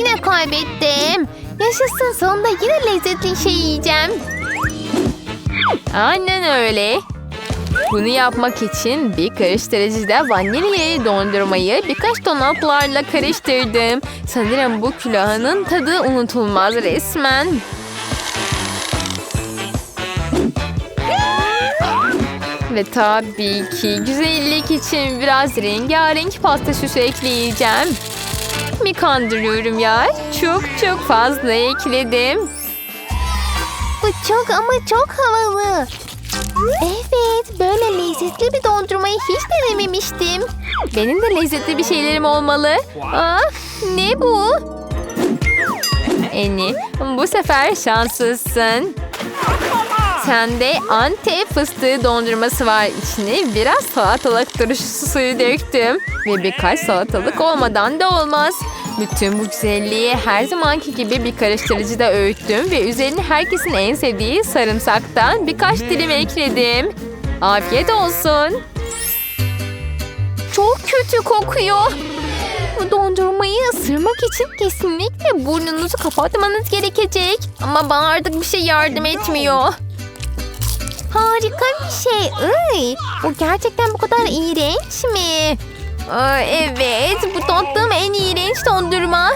yine kaybettim. Yaşasın sonunda yine lezzetli şey yiyeceğim. Aynen öyle. Bunu yapmak için bir karıştırıcıda vanilyayı dondurmayı birkaç donatlarla karıştırdım. Sanırım bu külahının tadı unutulmaz resmen. Ve tabii ki güzellik için biraz rengarenk pasta süsü ekleyeceğim. Mi kandırıyorum ya? Çok çok fazla ekledim. Bu çok ama çok havalı. Evet, böyle lezzetli bir dondurmayı hiç denememiştim. Benim de lezzetli bir şeylerim olmalı. Aa, ne bu? Eni, bu sefer şanslısın. Sende Antep fıstığı dondurması var. İçine biraz salatalık turşusu suyu döktüm. Ve birkaç salatalık olmadan da olmaz. Bütün bu güzelliği her zamanki gibi bir karıştırıcıda öğüttüm. Ve üzerine herkesin en sevdiği sarımsaktan birkaç dilim ekledim. Afiyet olsun. Çok kötü kokuyor. Bu dondurmayı ısırmak için kesinlikle burnunuzu kapatmanız gerekecek. Ama bana artık bir şey yardım etmiyor. Harika bir şey. Iy, bu gerçekten bu kadar iğrenç mi? Aa, evet, bu tattığım en iğrenç dondurma.